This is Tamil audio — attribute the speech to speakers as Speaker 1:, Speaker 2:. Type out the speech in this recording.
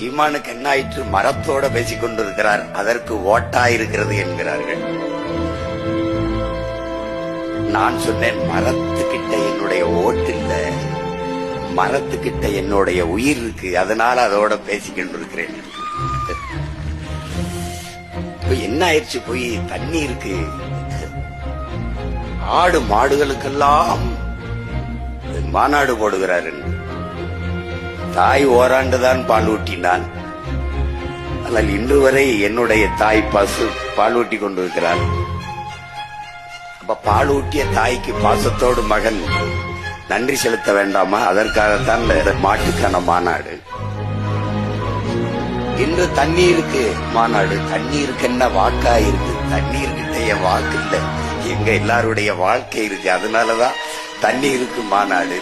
Speaker 1: சீமானுக்கு என்ன ஆயிற்று மரத்தோட பேசிக் கொண்டிருக்கிறார் அதற்கு ஓட்டா இருக்கிறது என்கிறார்கள். நான் சொன்னேன் மரத்துக்கிட்ட என்னுடைய ஓட்டு இல்ல மரத்துக்கிட்ட என்னுடைய உயிர் இருக்கு அதனால அதோட பேசிக்கொண்டு இருக்கிறேன் இப்ப என்ன ஆயிடுச்சு போய் தண்ணி இருக்கு ஆடு மாடுகளுக்கெல்லாம் மாநாடு போடுகிறார் என்று. தாய் ஓராண்டுதான் பால் ஊட்டினான். ஆனால் இன்று வரை என்னுடைய தாய் பசு பால் ஊட்டி கொண்டிருக்கிறார் அப்ப பால் ஊட்டிய தாய்க்கு பாசத்தோடு மகன் நன்றி செலுத்த வேண்டாமா? அதற்காகத்தான் இந்த மாட்டுக்கான மாநாடு. இன்று தண்ணீருக்கு மாநாடு. தண்ணீருக்கு என்ன வாக்கா இருக்கு? தண்ணீர்கிட்ட என் வாக்கு இல்லை. எங்க எல்லாருடைய வாழ்க்கை இருக்கு. அதனாலதான் தண்ணீருக்கு மாநாடு.